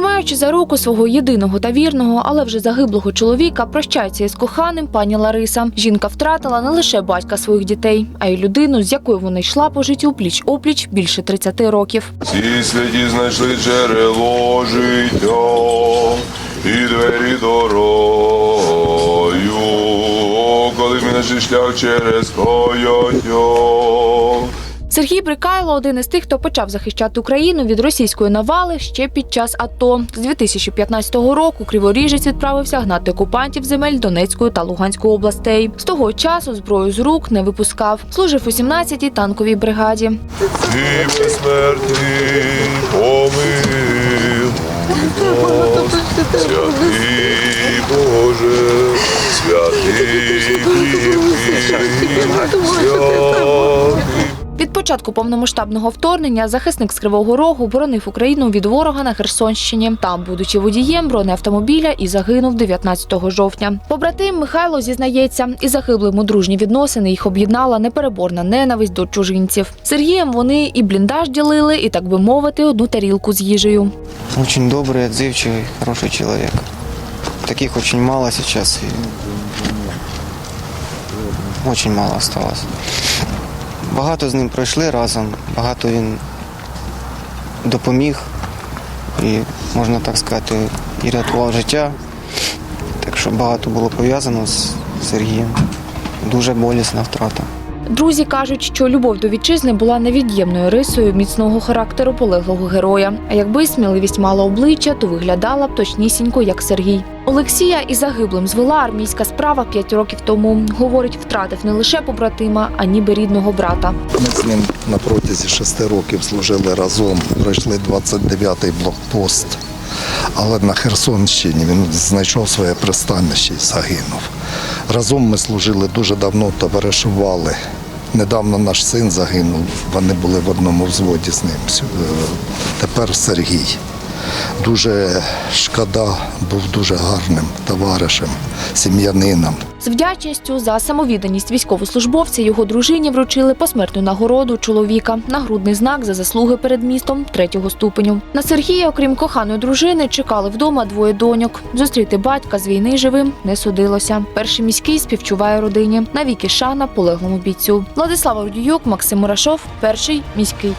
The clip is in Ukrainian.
Тримаючи за руку свого єдиного та вірного, але вже загиблого чоловіка, прощається із коханим пані Лариса. Жінка втратила не лише батька своїх дітей, а й людину, з якою вона йшла по життю пліч опліч більше 30 років. Ці святі знайшли джерело життя і двері дорою, коли ми наш шлях через каяття. Сергій Брикайло один із тих, хто почав захищати Україну від російської навали ще під час АТО. З 2015 року Криворіжець відправився гнати окупантів земель Донецької та Луганської областей. З того часу зброю з рук не випускав. Служив у 17-й танковій бригаді. Ти безсмертний помил, нас, святий Боже, святий святий Від початку повномасштабного вторгнення захисник з Кривого Рогу боронив Україну від ворога на Херсонщині. Там, будучи водієм бронеавтомобіля, і загинув 19 жовтня. Побратим Михайло зізнається, і загиблим у дружні відносини їх об'єднала непереборна ненависть до чужинців. З Сергієм вони і бліндаж ділили, і так би мовити, одну тарілку з їжею. Очень добрый, отзывчивый, хороший человек. Таких очень мало сейчас. И очень мало осталось. Багато з ним пройшли разом, багато він допоміг і, можна так сказати, і рятував життя. Так що багато було пов'язано з Сергієм. Дуже болісна втрата. Друзі кажуть, що любов до вітчизни була невід'ємною рисою міцного характеру полеглого героя. А якби сміливість мала обличчя, то виглядала б точнісінько, як Сергій. Олексія із загиблим звела армійська справа п'ять років тому. Говорить, втратив не лише побратима, а ніби рідного брата. Ми з ним на протязі шести років служили разом, пройшли 29-й блокпост. Але на Херсонщині він знайшов своє пристанище і загинув. Разом ми служили дуже давно, товаришували. Недавно наш син загинув, вони були в одному взводі з ним. Е, Тепер Сергій. Дуже шкода, був дуже гарним товаришем, сім'янином. З вдячністю за самовідданість військовослужбовця його дружині вручили посмертну нагороду чоловіка, нагрудний знак за заслуги перед містом третього ступеню. На Сергія, окрім коханої дружини, чекали вдома двоє доньок. Зустріти батька з війни живим не судилося. Перший міський співчуває родині. Навіки шана полеглому бійцю. Владислава Рудіюк, Максим Мурашов, перший міський.